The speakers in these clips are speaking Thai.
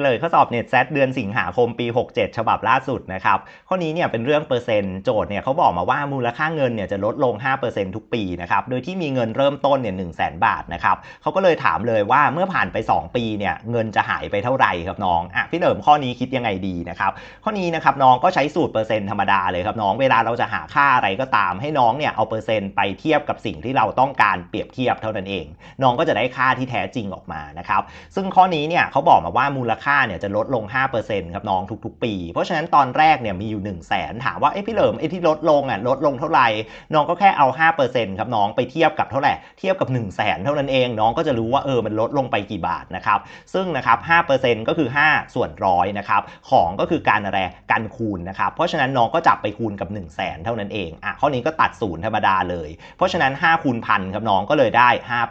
เลยข้อสอบเน็ตแซดเดือนสิงหาคมปี 67 ฉบับล่าสุดนะครับ ข้อนี้เนี่ยเป็นเรื่องเปอร์เซ็นต์โจทย์เนี่ยเขาบอกมาว่ามูลค่าเงินเนี่ยจะลดลง 5%ทุกปีนะครับ โดยที่มีเงินเริ่มต้นเนี่ยหนึ่งแสนบาทนะครับเขาก็เลยถามเลยว่าเมื่อผ่านไป 2 ปีเนี่ยเงินจะหายไปเท่าไหร่ครับน้องอะพี่เหลิมข้อนี้คิดยังไงดีนะครับ ข้อนี้นะครับน้องก็ใช้สูตรเปอร์เซ็นต์ธรรมดาเลยครับน้องเวลาเราจะหาค่าอะไรก็ตามให้น้องเนี่ยเอาเปอร์เซ็นต์ไปเทียบกับสิ่งที่เราต้องการเปรียบเทียบเท่านั้นเอง น้องก็จะได้ค่าที่แท้จริงออกมานะครับซึ่งข้อนี้เนี่ยเขาบอกมาว่ามูลค่าเนี่ยจะลดลง 5%ครับน้องทุกๆ ปี เพราะฉะนั้นตอนแรกเนี่ยมีอยู่ 1 0 0 0 0แสนถามว่าไอ้พี่เหลิมไอ้ที่ลดลงอะลดลงเท่าไหร่น้องก็แค่เอา 5%ครับน้องไปเทียบกับเท่าไหร่เทียบกับ 1 0 0 0 0แสนเท่านั้นเองน้องก็จะรู้ว่าเออมันลดลงไปกี่บาทนะครับซึ่งนะครับ5%ก็คือ 5 ส่วนร้อยนะครับของก็คือการอะไรการคูณนะครับเพราะฉะนั้นน้องก็จับไปคูณกับ 1 0 0 0 0แสนเท่านั้นเองอะข้อนี้ก็ตัดศูนย์ธรรมดาเลย เพราะฉะนั้น5คูณพันครับน้องก็เลยได้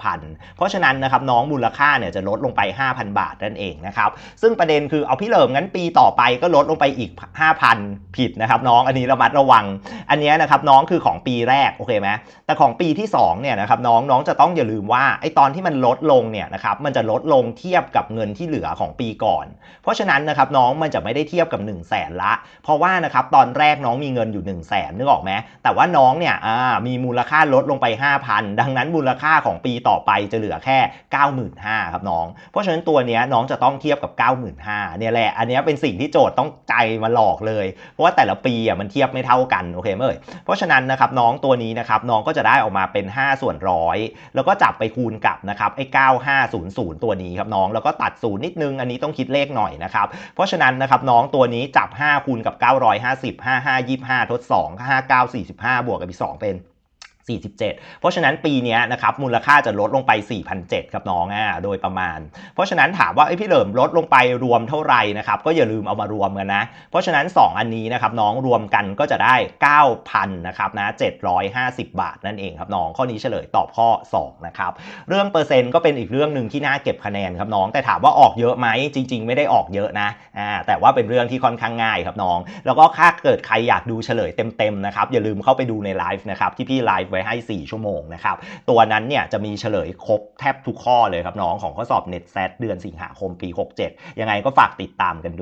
5,000 เพราะฉะนั้นนะครับน้องมูลค่าเนี่ยจะลดลงไป 5,000 บาทนั่นเองนะครับซึึ่งประเด็นคือเอาพี่เหลิมงั้นปีต่อไปก็ลดลงไปอีก 5,000 ผิดนะครับน้องอันนี้ระมัดระวัง อันนี้นะครับน้องคือของปีแรกโอเคไหมแต่ของปีที่2เนี่ยนะครับน้องน้องจะต้องอย่าลืมว่าไอตอนที่มันลดลงเนี่ยนะครับมันจะลดลงเทียบกับเงินที่เหลือของปีก่อน เพราะฉะนั้นนะครับน้องมันจะไม่ได้เทียบกับ 1 0 0 0 0แสนละ เพราะว่านะครับตอนแรกน้องมีเงินอยู่ 1 0 0 0 0แสนนึกออกไหมแต่ว่าน้องเนี่ยมีมูลค่าลดลงไป 5,000 ดังนั้นมูลค่าของปีต่อไปจะเหลือแค่ 95,000ครับน้อง เพราะฉะนั้นตัวเนี้ยน้องจะต้องเทียบกับ95,000เนี่ยแหละอันนี้เป็นสิ่งที่โจทย์ต้องใจมาหลอกเลย เพราะว่าแต่ละปีอะมันเทียบไม่เท่ากันโอเคไหมเอ่ยเพราะฉะนั้นนะครับน้องตัวนี้นะครับน้องก็จะได้ออกมาเป็น 5 ส่วนร้อยแล้วก็จับไปคูณกับนะครับไอ้9500 ตัวนี้ครับน้องแล้วก็ตัดศูนย์นิดนึงอันนี้ต้องคิดเลขหน่อยนะครับเพราะฉะนั้นนะครับน้องตัวนี้จับ 5 คูณกับ 950 55 25 ทด 2 59 45 บวกกับอีก2เป็น 47 เพราะฉะนั้นปีนี้นะครับมูลค่าจะลดลงไป 4,700ครับน้องอะโดยประมาณ เพราะฉะนั้นถามว่าไอ้พี่เหลิมลดลงไปรวมเท่าไหร่นะครับก็อย่าลืมเอามารวมกันนะ เพราะฉะนั้น 2 อันนี้นะครับน้องรวมกันก็จะได้ 9,000นะครับนะ750 บาทนั่นเองครับน้องข้อนี้เฉลยตอบข้อ 2 นะครับ เรื่องเปอร์เซ็นต์ก็เป็นอีกเรื่องหนึ่งที่น่าเก็บคะแนนครับน้อง แต่ถามว่าออกเยอะไหมจริง ๆ ไม่ได้ออกเยอะนะอ่าแต่ว่าเป็นเรื่องที่ค่อนข้างง่ายครับน้อง แล้วก็ถ้าเกิดใครอยากดูเฉลยเต็มๆนะครับอย่าลืมเข้าไปดูในไลฟ์นะครับที่พี่ไลฟ์ว้ให้ 4 ชั่วโมงนะครับ ตัวนั้นเนี่ยจะมีเฉลยครบแทบทุกข้อเลยครับน้องของข้อสอบ NET เดือนสิงหาคมปี 67 ยังไงก็ฝากติดตามกันด้วย